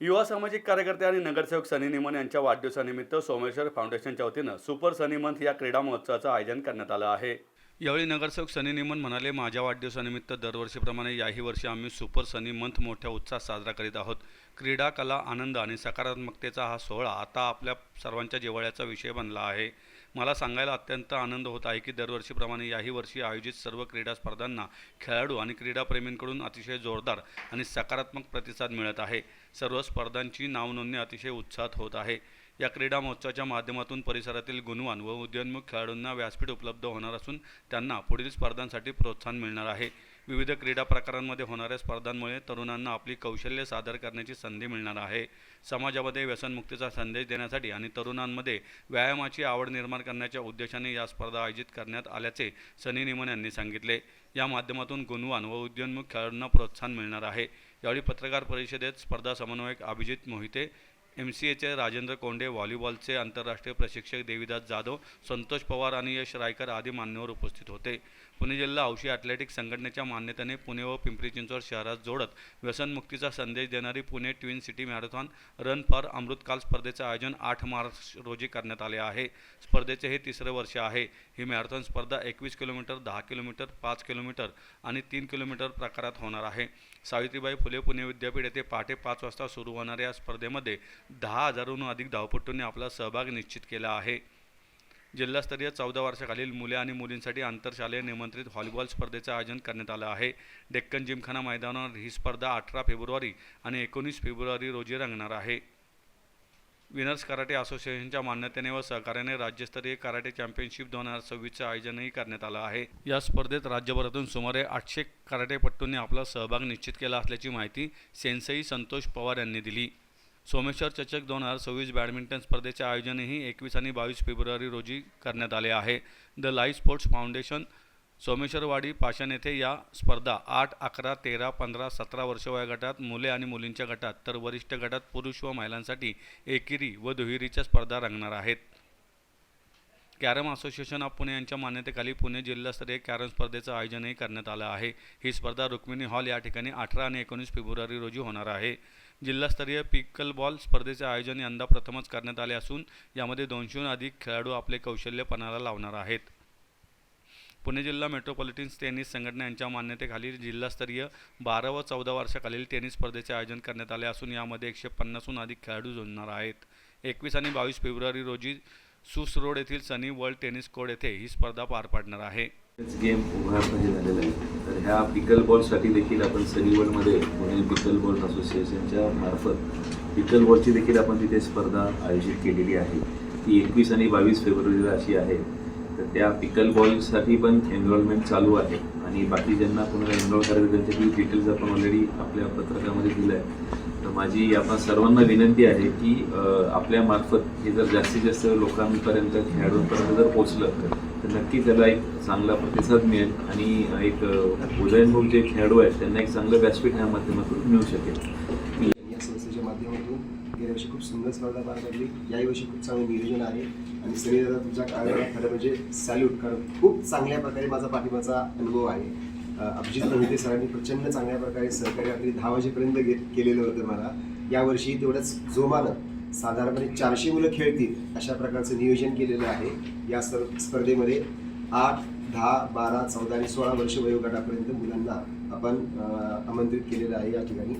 युवा सामाजिक कार्यकर्ते आणि नगरसेवक सनी निमन यांच्या वाढदिवसानिमित्त सोमेश्वर फाउंडेशनच्या वतीनं सुपर सनी मंथ या क्रीडा महोत्सवाचं आयोजन करण्यात आलं आहे. यावेळी नगरसेवक सनी निमन म्हणाले माझ्या वाढदिवसानिमित्त दरवर्षीप्रमाणे याही वर्षी आम्ही सुपर सनी मंथ मोठ्या उत्साहात साजरा करीत आहोत. क्रीडा कला आनंद आणि सकारात्मकतेचा हा सोहळा आता आपल्या सर्वांच्या जिव्हाळ्याचा विषय बनला आहे. मला सांगायला अत्यंत आनंद होत आहे की दरवर्षीप्रमाणे याही वर्षी आयोजित सर्व क्रीडा स्पर्धांना खेळाडू आणि क्रीडाप्रेमींकडून अतिशय जोरदार आणि सकारात्मक प्रतिसाद मिळत आहे. सर्व स्पर्धांची नावनोंदणी अतिशय उत्साहात होत आहे. या क्रीडा महोत्सवाच्या माध्यमातून परिसरातील गुणवान व उदयोन्मुख खेळाडूंना व्यासपीठ उपलब्ध होणार असून त्यांना पुढील स्पर्धांसाठी प्रोत्साहन मिळणार आहे. विविध क्रीडा प्रकारांमध्ये होणाऱ्या स्पर्धांमुळे तरुणांना आपली कौशल्य सादर करण्याची संधी मिळणार आहे. समाजामध्ये व्यसनमुक्तीचा संदेश देण्यासाठी आणि तरुणांमध्ये व्यायामाची आवड निर्माण करण्याच्या उद्देशाने या स्पर्धा आयोजित करण्यात आल्याचे सनी निमन यांनी सांगितले. या माध्यमातून गुणवान व उदयोन्मुख खेळाडूंना प्रोत्साहन मिळणार आहे. यावेळी पत्रकार परिषदेत स्पर्धा समन्वयक अभिजित मोहिते एम सी एचे राजेंद्र कोंडे व्हॉलीबॉलचे आंतरराष्ट्रीय प्रशिक्षक देवीदास जाधव संतोष पवार आणि यश रायकर आदी मान्यवर उपस्थित होते. पुणे जिल्हा हौशी ॲथलेटिक्स संघटनेच्या मान्यतेने पुणे व पिंपरी चिंचवड शहरात जोडत व्यसनमुक्तीचा संदेश देणारी Pune twin city marathon run for Amritkaal स्पर्धेचं आयोजन आठ मार्च रोजी करण्यात आले आहे. स्पर्धेचे हे तिसरे वर्ष आहे. ही मॅरेथॉन स्पर्धा एकवीस किलोमीटर दहा किलोमीटर पाच किलोमीटर आणि तीन किलोमीटर प्रकारात होणार आहे. सावित्रीबाई फुले पुणे विद्यापीठ येथे पहाटे पाच वाजता सुरू होणाऱ्या या स्पर्धेमध्ये दहा हजारहून अधिक धावपटूंनी आपला सहभाग निश्चित केला आहे. जिल्हास्तरीय चौदा वर्षाखालील मुले आणि मुलींसाठी आंतरशालेय निमंत्रित व्हॉलीबॉल स्पर्धेचं आयोजन करण्यात आलं आहे. डेक्कन जिमखाना मैदानावर ही स्पर्धा अठरा फेब्रुवारी आणि एकोणीस फेब्रुवारी रोजी रंगणार आहे. विनर्स कराटे असोसिएशनच्या मान्यतेने व सहकार्याने राज्यस्तरीय कराटे चॅम्पियनशिप दोन हजार सव्वीसचं आयोजनही करण्यात आलं आहे. या स्पर्धेत राज्यभरातून सुमारे आठशे कराटेपट्टूंनी आपला सहभाग निश्चित केला असल्याची माहिती सेन्सई संतोष पवार यांनी दिली. सोमेश्वर चषक दोन हजार सव्वीस बॅडमिंटन स्पर्धेचे आयोजनही एकवीस आणि बावीस फेब्रुवारी रोजी करण्यात आले आहे. The live sports foundation Someshwarwadi Pashan येथे या स्पर्धा आठ अकरा तेरा पंधरा सतरा वर्ष वयोगटात मुले आणि मुलींच्या गटात तर वरिष्ठ गटात पुरुष व महिलांसाठी एकेरी व दुहेरीच्या स्पर्धा रंगणार आहेत. कॅरम असोसिएशन ऑफ पुणे यांच्या मान्यतेखाली पुणे जिल्हास्तरीय कॅरम स्पर्धेचं आयोजनही करण्यात आलं आहे. ही स्पर्धा रुक्मिणी हॉल या ठिकाणी अठरा आणि एकोणीस फेब्रुवारी रोजी होणार आहे. जिल्हास्तरीय पिकल बॉल स्पर्धेचे आयोजन यंदा प्रथमच करण्यात आले असून यामध्ये दोनशेहून अधिक खेळाडू आपले कौशल्य पणाला लावणार आहेत. पुणे जिल्हा मेट्रोपॉलिटन टेनिस संघटना यांच्या मान्यतेखाली जिल्हास्तरीय बारा व चौदा वर्षाखालील टेनिस स्पर्धेचे आयोजन करण्यात आले असून यामध्ये एकशे पन्नासहून अधिक खेळाडू जोडणार आहेत. एकवीस आणि बावीस फेब्रुवारी रोजी सुस रोड येथील सनी वर्ल्ड टेनिस कोर्ट येथे ही स्पर्धा पार पाडणार आहे. गेम उभारमध्ये झालेला आहे. तर ह्या पिकल बॉलसाठी देखील आपण सनी वर्ल्डमध्ये पुणे पिकल बॉल असोसिएशनच्या मार्फत पिकल बॉलची देखील आपण तिथे स्पर्धा आयोजित केलेली आहे. ती एकवीस आणि बावीस फेब्रुवारीला अशी आहे. तर त्या पिकल बॉलसाठी पण एनरोलमेंट चालू आहे. आणि बाकी ज्यांना कोणाला एनरोल करायचं त्यांच्यातील डिटेल्स आपण ऑलरेडी आपल्या पत्रकामध्ये दिलं आहे तर माझी आपण सर्वांना विनंती आहे की आपल्या मार्फत हे जर जास्तीत जास्त लोकांपर्यंत खेळाडूंपर्यंत जर पोचलं तर नक्की त्याला एक चांगला प्रतिसाद मिळेल आणि एक उदयनभोग जे खेळाडू आहेत त्यांना एक चांगलं व्यासपीठ ह्या माध्यमातून मिळू शकेल. या संस्थेच्या माध्यमातून गेल्या वर्षी खूप सुंदर स्पर्धा पार पडली. याही वर्षी खूप चांगलं नियोजन आहे. आणि सनी दादा तुमच्या खरं म्हणजे सॅल्यूट कारण खूप चांगल्या प्रकारे माझा पाठिंबाचा अनुभव आहे. अभिजित मोहिते सरांनी प्रचंड चांगल्या प्रकारे सहकार्य रात्री दहा वाजेपर्यंत गे केलेलं होतं मला. यावर्षी तेवढंच जोमानं साधारणपणे चारशे मुलं खेळतील अशा प्रकारचं नियोजन केलेलं आहे. या स्पर्धेमध्ये आठ दहा बारा चौदा आणि सोळा वर्ष वयोगटापर्यंत मुलांना आपण आमंत्रित केलेलं आहे या ठिकाणी.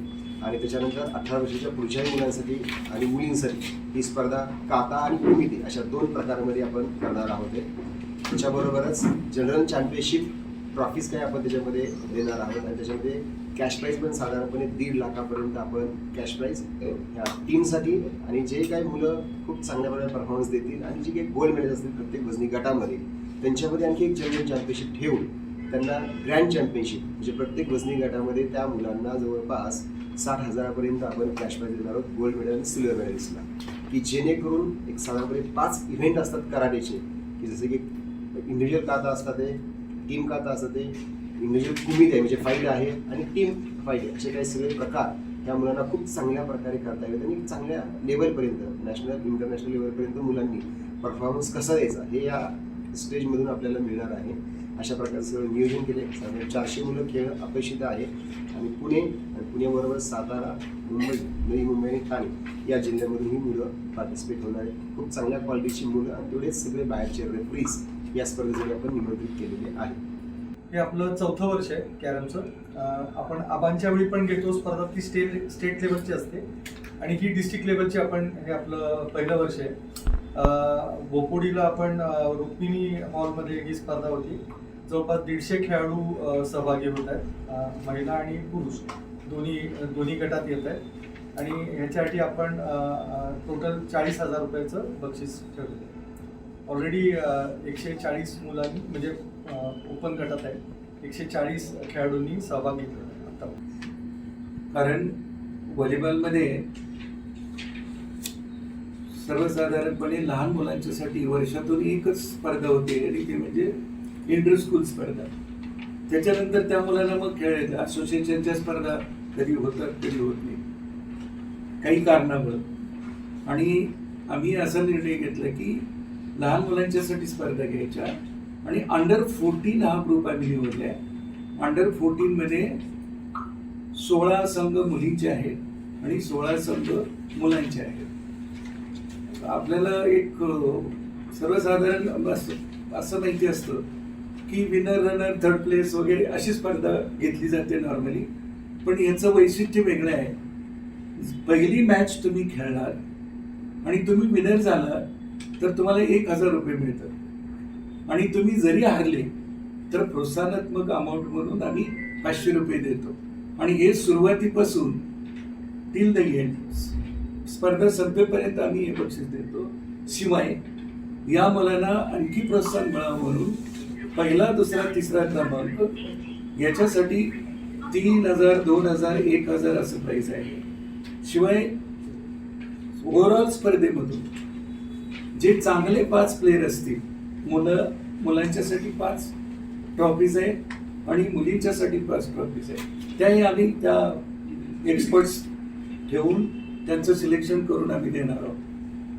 आणि त्याच्यानंतर अठरा वर्षाच्या पुढच्याही मुलांसाठी आणि मुलींसाठी ही स्पर्धा काता आणि कुमिती अशा दोन प्रकारामध्ये आपण करणार आहोत. त्याच्याबरोबरच जनरल चॅम्पियनशिप ट्रॉफीज काय आपण त्याच्यामध्ये देणार आहोत आणि त्याच्यामध्ये कॅश प्राईज पण साधारणपणे दीड लाखापर्यंत आपण कॅश प्राईज ह्या टीमसाठी आणि जे काही मुलं खूप चांगल्या प्रकारे परफॉर्मन्स देतील आणि जे काही गोल्ड मेडल असतील प्रत्येक वजनी गटामध्ये त्यांच्यामध्ये आणखी एक जनरल चॅम्पियनशिप ठेवून त्यांना ग्रँड चॅम्पियनशिप म्हणजे प्रत्येक वजनी गटामध्ये त्या मुलांना जवळपास साठ हजारापर्यंत आपण कॅश प्राईज देणार आहोत गोल्ड मेडल आणि सिल्वर मेडल्सला की जेणेकरून एक साधारणपणे पाच इव्हेंट असतात कराटेचे की जसे की इंडिव्हिज्युअल काता असतात ते टीम काता असं ते म्हणजे कुमित आहे म्हणजे फाईट आहे आणि टीम फाईट आहे. असे काही सगळे प्रकार त्या मुलांना खूप चांगल्या प्रकारे करता येतात आणि चांगल्या लेवलपर्यंत नॅशनल इंटरनॅशनल लेवलपर्यंत मुलांनी परफॉर्मन्स कसा द्यायचा हे या स्टेजमधून आपल्याला मिळणार आहे. अशा प्रकारचं नियोजन केले साधारण चारशे मुलं खेळ अपेक्षित आहे. आणि पुणे आणि पुण्याबरोबर सातारा मुंबई नवी मुंबई आणि ठाणे या जिल्ह्यामधून ही मुलं पार्टिसिपेट होणार आहेत. खूप चांगल्या क्वालिटीची मुलं आणि तेवढेच सगळे बाहेरचे रेफरीज या स्पर्धेसाठी आपण निमंत्रित केलेले आहे. हे आपलं चौथं वर्ष आहे कॅरमचं. आपण आबांच्या वेळी पण घेतो स्पर्धा ती स्टेट स्टेट लेवलची असते. आणि ही डिस्ट्रिक्ट लेवलची आपण हे आपलं पहिलं वर्ष आहे. बोपोडीला आपण रुक्मिणी हॉलमध्ये ही स्पर्धा होती. जवळपास दीडशे खेळाडू सहभागी होत आहेत. महिला आणि पुरुष. दोन्ही दोन्ही गटात येत आहेत. आणि ह्याच्यासाठी आपण टोटल चाळीस हजार रुपयाचं बक्षीस ठेवलेलं आहे ऑलरेडी uh, एकशे चाळीस मुलांनी म्हणजे uh, ओपन गटात आहे एकशे चाळीस खेळाडूंनी सहभाग घेतला आता. कारण व्हॉलीबॉलमध्ये सर्वसाधारणपणे लहान मुलांच्यासाठी वर्षातून एकच स्पर्धा होते आणि ती म्हणजे इंटर स्कूल स्पर्धा. त्याच्यानंतर त्या मुलांना मग खेळ येतात असोसिएशनच्या स्पर्धा कधी होतात कधी होत नाही. काही कारणामुळं. आणि आम्ही असा निर्णय घेतला की लहान मुलांच्यासाठी स्पर्धा घ्यायच्या आणि अंडर फोर्टीन हा ग्रुप आम्ही निवडलाय. अंडर फोर्टीनमध्ये सोळा संघ मुलींचे आहेत आणि सोळा संघ मुलांचे आहेत. आपल्याला एक सर्वसाधारण असं असं माहिती असतं की विनर रनर थर्ड प्लेस वगैरे अशी स्पर्धा घेतली जाते नॉर्मली पण याचं वैशिष्ट्य वेगळं आहे. पहिली मॅच तुम्ही खेळणार आणि तुम्ही विनर झाला तर तुम्हाला एक हजार रुपये मिळतात. आणि तुम्ही जरी हारले तर प्रोत्साहनात्मक अमाऊंट म्हणून आम्ही पाचशे रुपये देतो. आणि हे सुरुवातीपासून टील द एंड स्पर्धा संपेपर्यंत आम्ही हे बक्षीस देतो. शिवाय या मुलांना आणखी प्रोत्साहन मिळावं म्हणून पहिला दुसरा तिसरा क्रमांक याच्यासाठी तीन हजार दोन हजार एक हजार असं प्राईज आहे. शिवाय ओव्हरऑल स्पर्धेमधून जे चांगले पाच प्लेयर असतील मुलं मुलांच्यासाठी पाच ट्रॉफीज आहेत आणि मुलींच्यासाठी पाच ट्रॉफीज आहेत. त्याही आम्ही त्या एक्सपर्ट्स ठेवून त्यांचं सिलेक्शन करून आम्ही देणार आहोत.